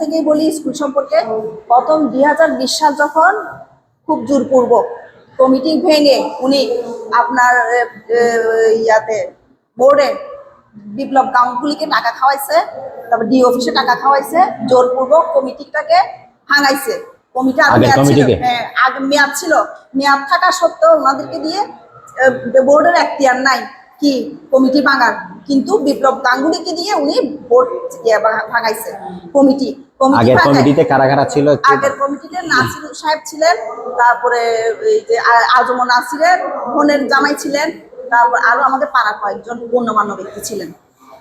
থেকেই বলি স্কুল সম্পর্কে প্রথম দুই হাজার বিশ সাল যখন খুব জোরপূর্বক কমিটি ভেঙে উনি আপনার ইয়াতে বোর্ডে বিপ্লব গাঙ্গুলিকে টাকা খাওয়াইছে তারপর ডি অফিসে টাকা খাওয়াইছে জোরপূর্বক কমিটিটাকে ভাঙাইছে। কমিটি হ্যাঁ আগে মেয়াদ ছিল। মেয়াদ থাকা সত্ত্বেও ওনাদেরকে দিয়ে বোর্ডের এখতিয়ার নাই। কি? কমিটি ভাঙার। কিন্তু বিপ্লব গাঙ্গুলিকে দিয়ে উনি বোর্ড ইয়ে ভাঙাইছে কমিটি। আগের কমিটিতে কারা কারা ছিল আগের কমিটিতে নাসির সাহেব ছিলেন তারপরে এই যে আজম নাসিরের বোনের জামাই ছিলেন তারপর আরও আমাদের পাড়া কয়েকজন গণ্যমান্য ব্যক্তি ছিলেন।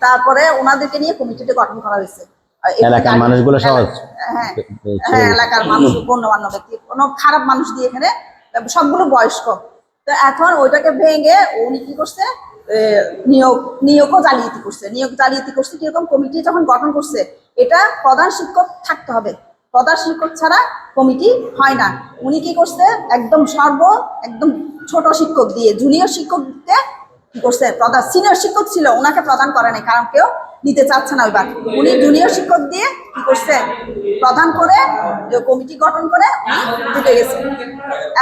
তারপরে ওনাদেরকে নিয়ে কমিটিটা গঠন করা হয়েছে। এলাকার মানুষগুলো সহজ? হ্যাঁ হ্যাঁ এলাকার মানুষ গণ্যমান্য ব্যক্তি। কোনো খারাপ মানুষ দিয়ে এখানে সবগুলো বয়স্ক। তো এখন ওইটাকে ভেঙে উনি কি করছে? নিয়োগ, নিয়োগও জালিয়াতি করছে। নিয়োগ জালিয়াতি করছে কীরকম? কমিটি যখন গঠন করছে, এটা প্রধান শিক্ষক থাকতে হবে। প্রধান শিক্ষক ছাড়া কমিটি হয় না। উনি কি করছে? একদম সর্ব, একদম ছোট শিক্ষক দিয়ে জুনিয়র শিক্ষককে কি করছে? প্রধান সিনিয়র শিক্ষক ছিল ওনাকে প্রদান করে নাই, কারণ কেউ নিতে চাচ্ছে না ওইবার। উনি জুনিয়র শিক্ষক দিয়ে কি করছে? প্রধান করে কমিটি গঠন করে, উনি ঢুকে গেছে।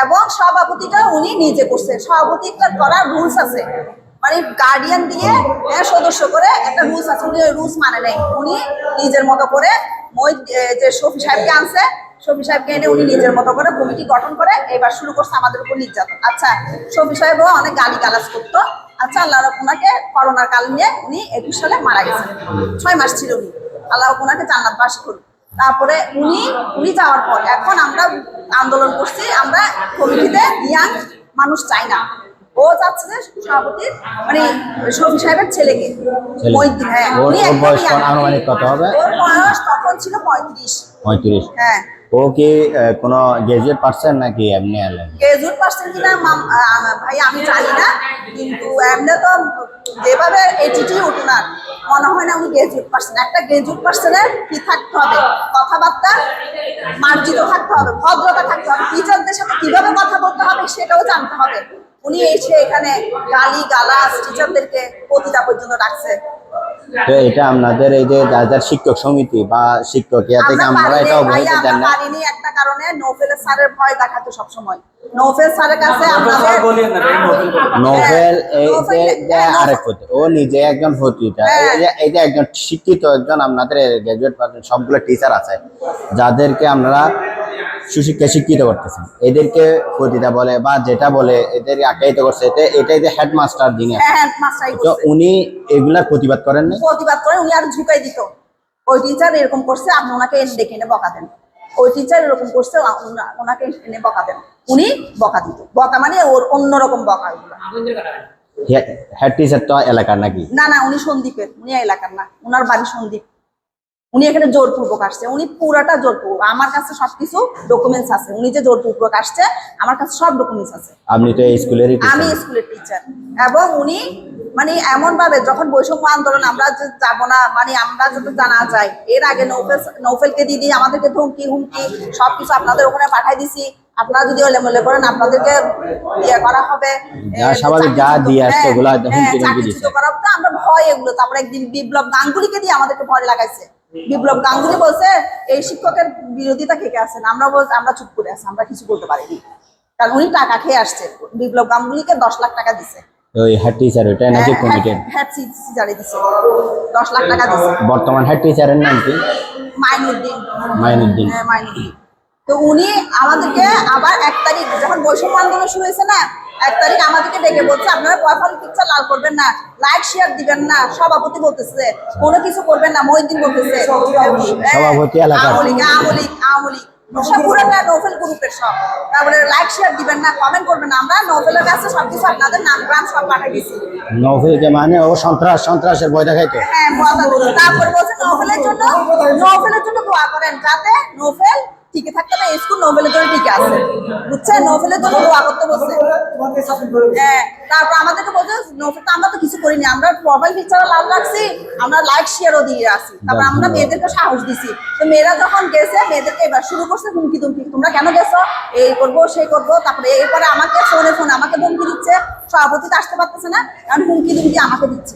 এবং সভাপতিটা উনি নিজে করছে। সভাপতিটা করার রুলস আছে। মানে গার্ডিয়ান দিয়ে এ, সদস্য করে একটা রুলস আছে উনি রুলস মানে নেই। উনি নিজের মতো করে মই যে শফি সাহেবকে আনছে শফি সাহেবকে এনে উনি নিজের মতো করে কমিটি গঠন করে এবার শুরু করছে আমাদের উপর নির্যাতন। আচ্ছা শফি সাহেবও অনেক গালি গালাজ করতো। আচ্ছা আল্লাহ ওনাকে করোনার কাল নিয়ে উনি একুশ সালে মারা গেছেন। ছয় মাস ছিল উনি। আল্লাহ ওনাকে জান্নাত বাস করুন তারপরে উনি উনি যাওয়ার পর এখন আমরা আন্দোলন করছি আমরা কমিটিতে ইয়াং মানুষ চাই না। ও যাচ্ছে যে সভাপতির মানে শফি সাহেবের ছেলেকে। ছেলে। হ্যাঁ ওর- বয়স আনুমানিক। কত হবে? ওর বয়স তখন ছিল পঁয়ত্রিশ। পঁয়ত্রিশ। হ্যাঁ। ও কি কোনো গ্রাজুয়েট পারছেন নাকি এমনি এলেন গ্রাজুয়েট পার্সেন্ট কিনা ভাই আমি জানি না কিন্তু এমনি তো যেভাবে এটিটিউড ওনার মনে হয় না উনি গ্রাজুয়েট পার্সেন্ট একটা গ্রাজুয়েট পার্সনের কি থাকতে হবে? কথাবার্তা মার্জিত থাকতে হবে ভদ্রতা থাকতে হবে টিচারদের সাথে কীভাবে কথা বলতে হবে সেটাও জানতে হবে। উনি এসে এখানে গালি গালাস টিচারদেরকে পতিতা পর্যন্ত ডাকছে। তো এটা আপনাদের এই যে যার যার শিক্ষক সমিতি বা শিক্ষক ইয়া থেকে আমরা আমরা এটা অবহিত আমরা দেন না। পারিনি একটা কারণে নৌফেলের স্যারের ভয় দেখাতো সবসময়। নৌফেল স্যারের কাছে আমাদের নোভেল এই যে যে হ্যাঁ, আরেক হতে ও নিজে একজন হতিটা হ্যাঁ। এই যে এই যে একজন শিক্ষিত একজন আপনাদের গ্রাজুয়েট সবগুলো টিচার আছে। যাদেরকে আপনারা সুশিক্ষা শিক্ষিত করতেছেন এদেরকে পতিতা বলে বা যেটা বলে এদের আখ্যায়িত করছে। এতে এটাই যে হেডমাস্টার যিনি হ্যাঁ তো উনি এগুলার প্রতিবাদ করেন না প্রতিবাদ করে উনি আর ঝুঁকাই দিত। ওই টিচার এরকম করছে আপনি ওনাকে এনে ডেকে এনে বকা দেন। ওই টিচার এরকম করছে ওনাকে এনে বকা দেন। উনি বকা দিত। বকা মানে ওর অন্যরকম বকা হেড টিচার তো এলাকার নাকি? না না উনি সন্দীপের। উনি এলাকার না। ওনার বাড়ি সন্দীপ। উনি এখানে জোরপূর্বক আসছে উনি পুরাটা জোরপূর্বক আমার কাছে সবকিছু ডকুমেন্টস আছে উনি যে জোরপূর্বক আসছে আমার কাছে সব ডকুমেন্টস আছে। আপনি তো এই স্কুলেরই আমি স্কুলের টিচার এবং উনি মানে এমন ভাবে যখন বৈষম্য আন্দোলন আমরা যাব না মানে আমরা যত জানা যায় এর আগে নৌফেল নৌফেলকে দিদি আমাদেরকে ধমকি হুমকি সবকিছু আপনাদের ওখানে পাঠাই দিছি। আপনারা যদি ওলেমলে করেন আপনাদেরকে ইয়ে করা হবে। স্বাভাবিক যা দিয়ে আসছে হ্যাঁ, ওগুলা হ্যাঁ, হুমকি। করা আমরা ভয় এগুলো তারপরে একদিন বিপ্লব গাঙ্গুলিকে দিয়ে আমাদেরকে ভয় লাগাইছে। বিপ্লব গাঙ্গুলি বলছে এই শিক্ষকের বিরোধিতা কে কে আছেন আমরা বলছি আমরা চুপ করে আছি আমরা কিছু বলতে পারিনি। কারণ উনি টাকা খেয়ে আসছে। বিপ্লব গাঙ্গুলিকে দশ লাখ টাকা দিছে। ওই হেড টিচার ওইটা নাকি কমিটির দিছে। দশ লাখ টাকা দিছে। বর্তমান হেড টিচারের নাম কি? মাইনুদ্দিন। মাইনুদ্দিন। হ্যাঁ মাইনুদ্দিন। তো উনি আমাদেরকে আবার এক তারিখ যখন বৈষম্য আন্দোলন শুরু হয়েছে না এক তারিখ আমাদেরকে ডেকে বলছে আপনারা পয়ফল পিকচার লাল করবেন না লাইক শেয়ার দিবেন না। সভাপতি বলতেছে কোনো কিছু করবেন না মহিদ্দিন বলতেছে। সভাপতি এলাকার। আওয়ামী লীগ আওয়ামী লীগ আওয়ামী লীগ। পুরোটা নোভেল গ্রুপের সব। তারপরে লাইক শেয়ার দিবেন না কমেন্ট করবেন না। আমরা নোভেলের কাছে সবকিছু আপনাদের নাম গ্রাম সব পাঠিয়ে দিছি। নৌফেলকে মানে ও সন্ত্রাস সন্ত্রাসের ভয় দেখাইতো। হ্যাঁ তারপর বলছে নোভেলের জন্য নোভেলের জন্য দোয়া করেন যাতে নোভেল টিকে থাকতে হবে স্কুল নোভেলের জন্য টিকে আছে। বুঝছেন? নোভেলের জন্য দোয়া করতে বলছে হ্যাঁ তারপর আমাদেরকে বলছে নোভেল তো আমরা তো কিছু করিনি আমরা প্রোফাইল পিকচারও লাল রাখছি আমরা লাইক শেয়ারও দিয়ে আসি তারপর আমরা মেয়েদেরকে সাহস দিছি। তো মেয়েরা যখন গেছে মেয়েদেরকে এবার শুরু করছে হুমকি তুমকি তোমরা কেন গেছো? এই করব সেই করব। তারপরে এরপরে আমাকে ফোনে ফোনে আমাকে হুমকি দিচ্ছে। সভাপতি তো আসতে পারতেছে না কারণ হুমকি দুমকি আমাকে দিচ্ছে।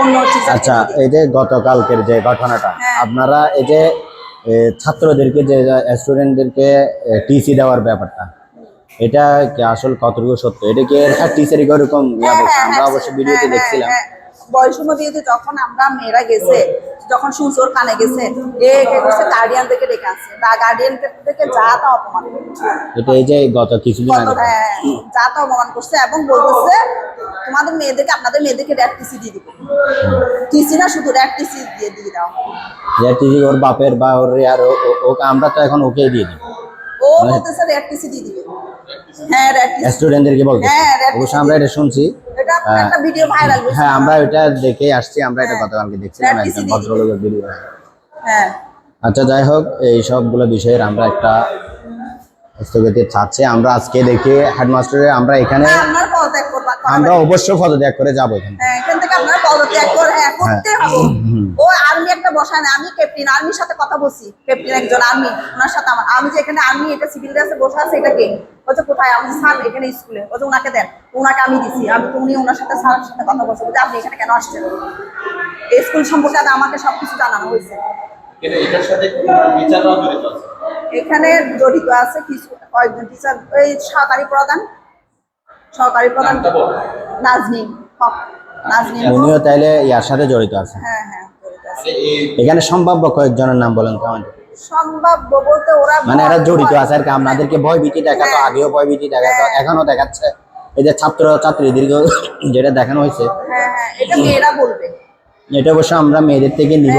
অন্য আচ্ছা এই যে গতকালকের যে ঘটনাটা হ্যাঁ। আপনারা এই যে ছাত্রদেরকে যে স্টুডেন্টদেরকে টিসি দেওয়ার ব্যাপারটা এটা আসল কতটুকু সত্য? এটা কি টিচারই এরকম ইয়ে বলছে? আমরা অবশ্য ভিডিওতে দেখছিলাম। বয়সূন্য বিয়েতে যখন আমরা মেয়েরা গেছে যখন সুসোর কানে গেছে এ কে করছে ডেকে বা যা তা অপমান করছে। এটা এই যে গত কিছুদিন আগে। হ্যাঁ, যা তা অপমান করছে এবং বলতেছে তোমাদের মেয়েদেরকে আপনাদের মেয়েদেরকে র্যাট টিসি দিয়ে দিব। টিসি না শুধু র্যাট টিসি দিয়ে দিয়ে দাও। টিসি ওর বাপের বা ওর আর ওকে আমরা তো এখন ওকেই দিয়ে দিই। ও বলতেছে র্যাট টিসি দিয়ে দিবে। হ্যাঁ র্যাট টিসি স্টুডেন্টদেরকে বলতে হ্যাঁ, অবশ্য আমরা এটা শুনছি। হয়েছে হ্যাঁ আমরা এটা দেখে আসছি আমরা এটা গতকালকে দেখছিলাম একজন ভদ্রলোকের ভিডিও হ্যাঁ। আচ্ছা যাই হোক এই সবগুলো বিষয়ের আমরা একটা স্থগিতি চাচ্ছি আমরা আজকে দেখি হেডমাস্টারে আমরা এখানে হ্যাঁ, আমরা অবশ্যই পদত্যাগ করে যাব এখানে। হ্যাঁ, হ্যাঁ ও আর্মি একটা বসায় না আমি ক্যাপ্টেন আর্মির সাথে কথা বলছি। ক্যাপ্টেন একজন আর্মি ওনার সাথে আমার। আমি যে এখানে আর্মি এটা সিভিল ড্রেসে বসে আছে এটা কে? বলছে কোথায়? আমি স্যার এখানে স্কুলে বলছে ওনাকে দেন ওনাকে আমি দিছি। আমি তো উনি ওনার সাথে স্যারের সাথে কথা বলছে। বলছে আপনি এখানে কেন আসছেন? এই স্কুল সম্পর্কে আমাকে সবকিছু জানানো হয়েছে। এটার সাথে টিচাররাও জড়িত আছে? এখানে জড়িত আছে কিছু কয়েকজন টিচার এই সহকারী প্রধান। সহকারী প্রধান। নাজনীন হক। নাজনীন। উনিও তাইলে ইয়ার সাথে জড়িত আছে। হ্যাঁ। এখানে সম্ভাব্য কয়েকজনের নাম বলেন তো আমাদের সম্ভাব্য বলতে ওরা মানে এরা জড়িত আছে আর কি আপনাদেরকে ভয় ভীতি দেখাতো হ্যাঁ। আগেও ভয় ভীতি দেখাতো হ্যাঁ। এখনও দেখাচ্ছে। এই যে ছাত্র ছাত্রীদেরকে যেটা দেখানো হয়েছে। হ্যাঁ হ্যাঁ এটা মেয়েরা বলবে। এটা অবশ্য আমরা মেয়েদের থেকে নিব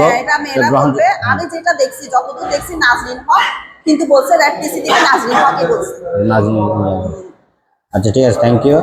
গ্রহণ আমি যেটা দেখছি যতদূর দেখছি নাজরিন হক কিন্তু বলছে র্যাট টিসি থেকে নাজরিন হকই বলছে। নাজনীন আচ্ছা ঠিক আছে থ্যাংক ইউ